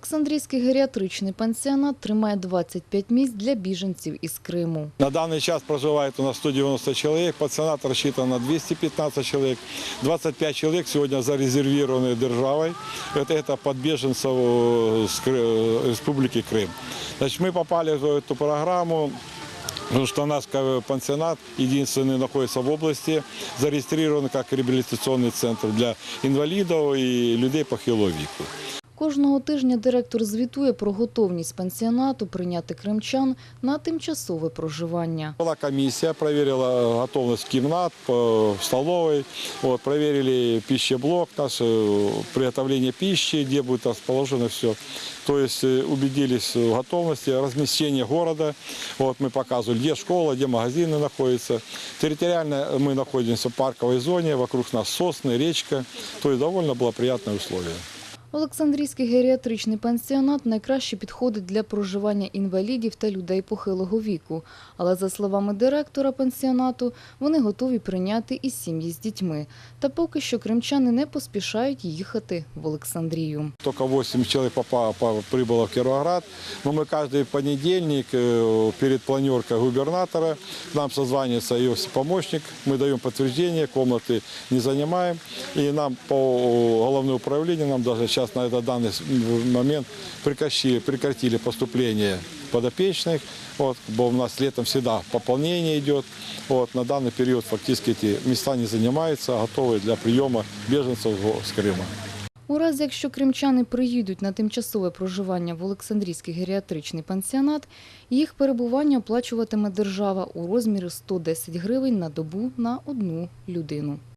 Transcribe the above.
Олександрійський геріатричний пансіонат тримає 25 місць для біженців із Криму. На данный час проживает у нас 190 человек, пансионат рассчитан на 215 человек. 25 человек сегодня зарезервированы державой. Это, это под беженцев э, с Кры- Республики Крым. Значит, мы попали в эту программу, потому что у нас как пансионат единственный находится в области, зарегистрирован как реабилитационный центр для инвалидов и людей похилого веку. Кожного тижня директор звітує про готовність пансіонату прийняти кримчан на тимчасове проживання. Была комиссия, проверила готовность кимнат, по- в столовой, вот, проверили пищеблок, наш, э, приготовление пищи, где будет расположено все. То есть э, убедились в готовности, размещение города. Вот, мы показывали, где школа, где магазины находятся. Территориально мы находимся в парковой зоне, вокруг нас сосны, речка. То есть довольно было приятное условие. Олександрійський геріатричний пансіонат найкраще підходить для проживання інвалідів та людей похилого віку. Але за словами директора пансіонату, вони готові прийняти і сім'ї з дітьми. Та поки що кримчани не поспішають їхати в Олександрію. Только 8 человек попа- по- прибыло в Кировоград. Но мы каждый понедельник э, перед планеркой губернатора к нам созванивается ее помощник. Мы даем подтверждение, комнаты не занимаем. И нам по головному управлению, нам даже сейчас на этот данный с- момент прекратили, прекратили поступление подопечных. Вот, бо у нас летом всегда пополнение идет. Вот, на данный период фактически эти места не занимаются, а готовы для приема беженцев с Крыма. У разі, якщо кримчани приїдуть на тимчасове проживання в Олександрійський геріатричний пансіонат, їх перебування оплачуватиме держава у розмірі 110 гривень на добу на одну людину.